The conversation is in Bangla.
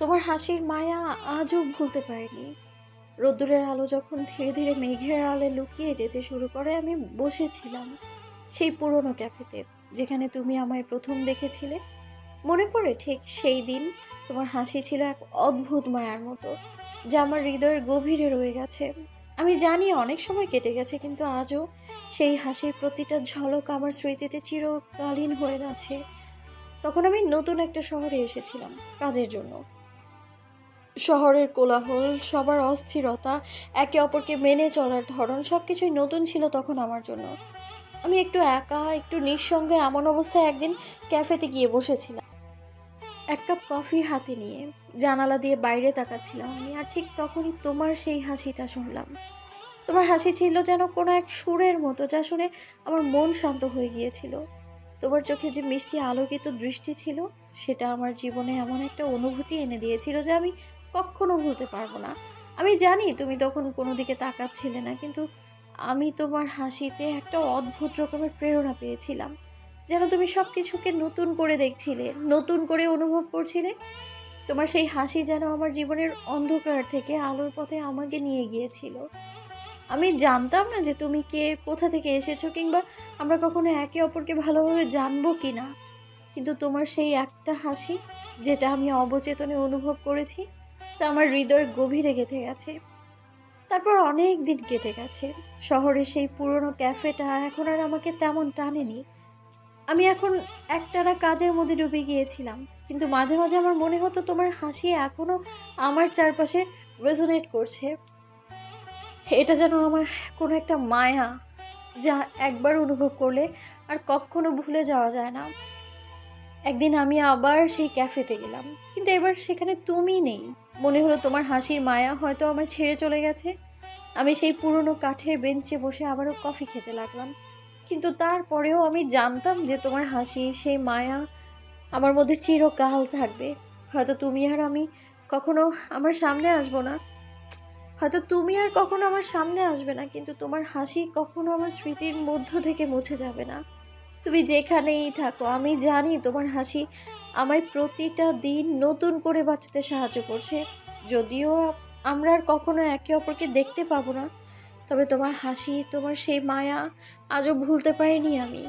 তোমার হাসির মায়া আজও ভুলতে পারিনি। রোদ্দুরের আলো যখন ধীরে ধীরে মেঘের আলে লুকিয়ে যেতে শুরু করে, আমি বসেছিলাম সেই পুরনো ক্যাফেতে, যেখানে তুমি আমায় প্রথম দেখেছিলে। মনে পড়ে ঠিক সেই দিন তোমার হাসি ছিল এক অদ্ভুত মায়ার মতো, যা আমার হৃদয়ের গভীরে রয়ে গেছে। আমি জানি অনেক সময় কেটে গেছে, কিন্তু আজও সেই হাসির প্রতিটা ঝলক আমার স্মৃতিতে চিরকালীন হয়ে যাচ্ছে তখন আমি নতুন একটা শহরে এসেছিলাম কাজের জন্য। শহরের কোলাহল, সবার অস্থিরতা, একে অপরকে মেনে চলার ধরন সব কিছুই নতুন ছিল তখন আমার জন্য। আমি একটু একা, একটু নিঃসঙ্গে এমন অবস্থায় একদিন ক্যাফেতে গিয়ে বসেছিলাম। এক কাপ কফি হাতে নিয়ে জানালা দিয়ে বাইরে তাকাচ্ছিলাম আমি, আর ঠিক তখনই তোমার সেই হাসিটা শুনলাম। তোমার হাসি ছিল যেন কোনো এক সুরের মতো, যা শুনে আমার মন শান্ত হয়ে গিয়েছিল। তোমার চোখে যে মিষ্টি আলোকিত দৃষ্টি ছিল, সেটা আমার জীবনে এমন একটা অনুভূতি এনে দিয়েছিল যে আমি কখনো ভুলতে পারব না। আমি জানি তুমি তখন কোনো দিকে তাকাচ্ছিলে না, কিন্তু আমি তোমার হাসিতে একটা অদ্ভুত রকমের প্রেরণা পেয়েছিলাম। যেন তুমি সব কিছুকে নতুন করে দেখছিলে, নতুন করে অনুভব করছিলে। তোমার সেই হাসি যেন আমার জীবনের অন্ধকার থেকে আলোর পথে আমাকে নিয়ে গিয়েছিল। আমি জানতাম না যে তুমি কে, কোথা থেকে এসেছ, কিংবা আমরা কখনো একে অপরকে ভালোভাবে জানব কি না কিন্তু তোমার সেই একটা হাসি, যেটা আমি অবচেতনে অনুভব করেছি তা আমার হৃদয়ের গভীরে গেঁথে গেছে। তারপর অনেক দিন কেটে গেছে। শহরে সেই পুরনো ক্যাফেটা এখন আর আমাকে তেমন টানেনি। আমি এখন একটানা কাজের মধ্যে ডুবে গিয়েছিলাম, কিন্তু মাঝে মাঝে আমার মনে হতো তোমার হাসি এখনও আমার চারপাশে রেজোনেট করছে। এটা যেন আমার কোনো একটা মায়া যা একবার অনুভব করলে আর কখনো ভুলে যাওয়া যায় না। একদিন আমি আবার সেই ক্যাফেতে গেলাম, কিন্তু এবার সেখানে তুমি নেই। মনে হলো তোমার হাসির মায়া হয়তো আমায় ছেড়ে চলে গেছে। আমি সেই পুরনো কাঠের বেঞ্চে বসে আবারও কফি খেতে লাগলাম। কিন্তু তারপরেও আমি জানতাম যে তোমার হাসি, সেই মায়া আমার মধ্যে চিরকাল থাকবে। হয়তো তুমি আর আমি কখনো আমার সামনে আসব না। হয়তো তুমি আর কখনো আমার সামনে আসবে না, কিন্তু তোমার হাসি কখনো আমার স্মৃতির মধ্য থেকে মুছে যাবে না। তুমি যেখানেই থাকো, আমি জানি তোমার হাসি আমায় প্রতিটা দিন নতুন করে বাঁচতে সাহায্য করছে। যদিও আমরা আর কখনো একে অপরকে দেখতে পাবো না, তবে তোমার হাসি, তোমার সেই মায়া আজও ভুলতে পারিনি আমি।